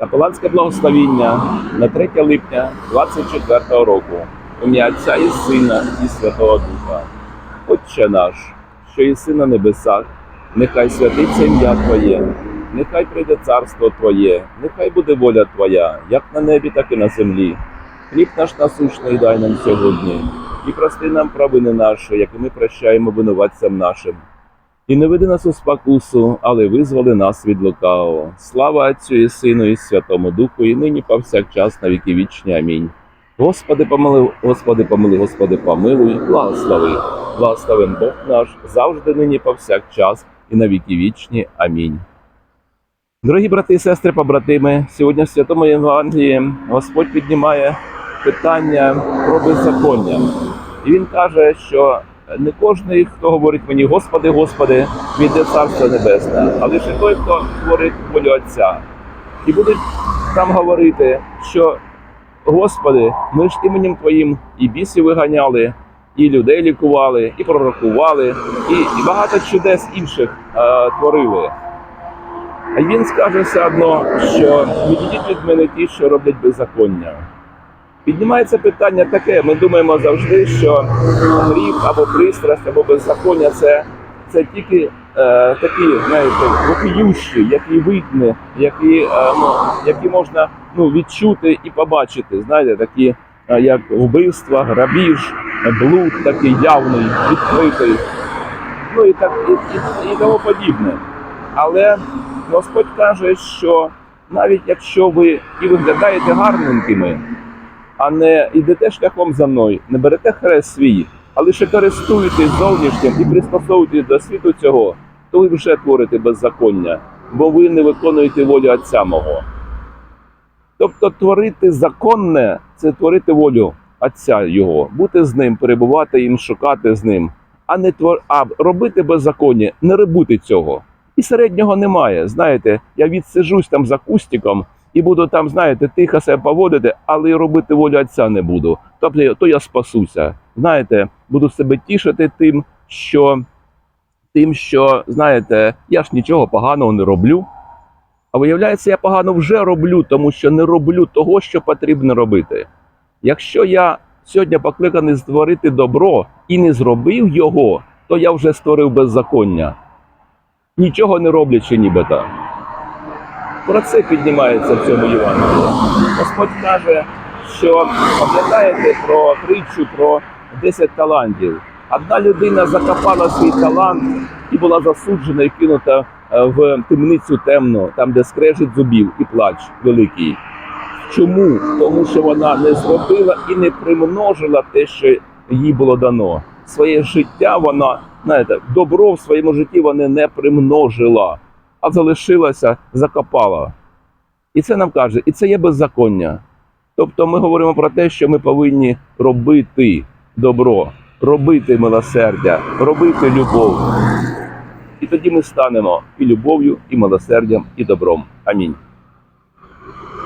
Капеланське благословіння на 3 липня 24 року. Ім'я Отця і Сина і Святого Духа. Отче наш, що єси на небесах, нехай святиться ім'я Твоє, нехай прийде царство Твоє, нехай буде воля Твоя, як на небі, так і на землі. Хліб наш насущний дай нам сьогодні, і прости нам провини наші, як і ми прощаємо винуватцям нашим. І не веди нас у спокусу, але визволи нас від лукавого. Слава Отцю і Сину, і Святому Духу, і нині повсякчас на віки вічні. Амінь. Господи, помилуй, Господи, помилуй, Господи, помилуй, благослови. Благословен Бог наш, завжди нині повсякчас і на віки вічні. Амінь. Дорогі брати і сестри, побратими, сьогодні в Святому Євангелії Господь піднімає питання про беззаконня. І він каже, що не кожен, хто говорить мені, Господи, Господи, війде Царство Небесне, а лише той, хто творить волю Отця. І будуть там говорити, що Господи, ми ж іменем Твоїм і бісів виганяли, і людей лікували, і пророкували, і, і багато чудес інших е, творили. А він скаже все одно, що відійдіть від мене ті, що роблять беззаконня. Піднімається питання таке: ми думаємо завжди, що гріх або пристрасть, або беззаконня це, це тільки е, такі, знаєте, вопіющі, які видні, які, е, ну, які можна ну, відчути і побачити. Знаєте, такі е, як вбивства, грабіж, блуд такий явний, відкритий, ну і так і, і, і тому подібне. Але Господь каже, що навіть якщо ви і виглядаєте гарненькими, а не йдете шляхом за мною, не берете хрест свій, а лише користуєтесь зовнішнім і пристосовуєтесь до світу цього, то ви вже творите беззаконня, бо ви не виконуєте волю Отця мого. Тобто творити законне це творити волю Отця Його, бути з ним, перебувати їм, шукати з ним, а не твор... а робити беззаконня, не робити цього. І середнього немає. Знаєте, я відсижусь там за кустиком і буду там, знаєте, тихо себе поводити, але й робити волю Отця не буду. Тобто, то я спасуся. Знаєте, буду себе тішити тим, що тим, що знаєте, я ж нічого поганого не роблю. А виявляється, я погано вже роблю, тому що не роблю того, що потрібно робити. Якщо я сьогодні покликаний створити добро і не зробив його, то я вже створив беззаконня. Нічого не роблячи нібито. Про це піднімається в цьому Євангелії. Господь каже, що пам'ятаєте про притчу про 10 талантів. Одна людина закопала свій талант і була засуджена і кинута е, в темницю темну, там, де скрежить зубів і плач великий. Чому? Тому що вона не зробила і не примножила те, що їй було дано. Своє життя вона, знаєте, добро в своєму житті вона не примножила, а залишилася, закопала. І це нам каже, і це є беззаконня. Тобто ми говоримо про те, що ми повинні робити добро, робити милосердя, робити любов. І тоді ми станемо і любов'ю, і милосердям, і добром. Амінь.